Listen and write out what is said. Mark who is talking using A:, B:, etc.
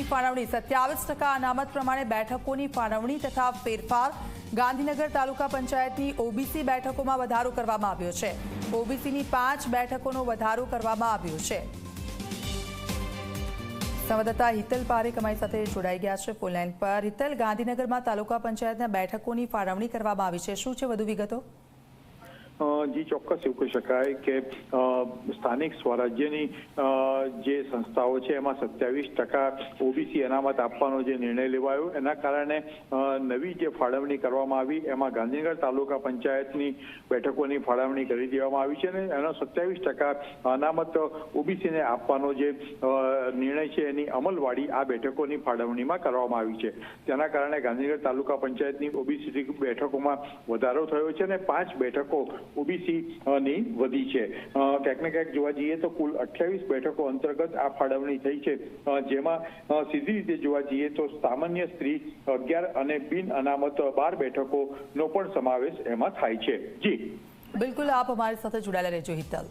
A: બેઠકોની ફાળવણી. સત્યાવીસ ટકા અનામત પ્રમાણે બેઠકોની ફાળવણી તથા ફેરફાર ગાંધીનગર તાલુકા પંચાયતની ઓબીસી બેઠકોમાં વધારો કરવામાં આવ્યો છે. ઓબીસીની પાંચ બેઠકોનો વધારો કરવામાં આવ્યો છે. સંવાદદાતા હિતલ પારેખ અમારી સાથે જોડાઈ ગયા છે ફોનલાઈન પર. હિતલ, ગાંધીનગરમાં તાલુકા પંચાયતના બેઠકોની ફાળવણી કરવામાં આવી છે. શું છે વધુ વિગતો?
B: જી ચોક્કસ એવું કહી શકાય કે સ્થાનિક સ્વરાજ્યની જે સંસ્થાઓ છે એમાં સત્યાવીસ ટકા ઓબીસી અનામત આપવાનો જે નિર્ણય લેવાયો, એના કારણે નવી જે ફાળવણી કરવામાં આવી, એમાં ગાંધીનગર તાલુકા પંચાયતની બેઠકોની ફાળવણી કરી દેવામાં આવી છે અને એનો સત્યાવીસ ટકા અનામત ઓબીસીને આપવાનો જે નિર્ણય છે એની અમલવાડી આ બેઠકોની ફાળવણીમાં કરવામાં આવી છે. તેના કારણે ગાંધીનગર તાલુકા પંચાયતની ઓબીસી બેઠકોમાં વધારો થયો છે અને પાંચ બેઠકો ઓબીસી ની વધી છે. ક્યાંક ને ક્યાંક જોવા જઈએ તો કુલ અઠ્યાવીસ બેઠકો અંતર્ગત આ ફાળવણી થઈ છે. જેમાં સીધી રીતે જોવા જઈએ તો સામાન્ય સ્ત્રી અગિયાર અને બિન અનામત બાર બેઠકોનો પણ સમાવેશ એમાં થાય છે. જી.
A: બિલકુલ, આપ અમારી સાથે જોડાયેલા રહેજો હિતલ.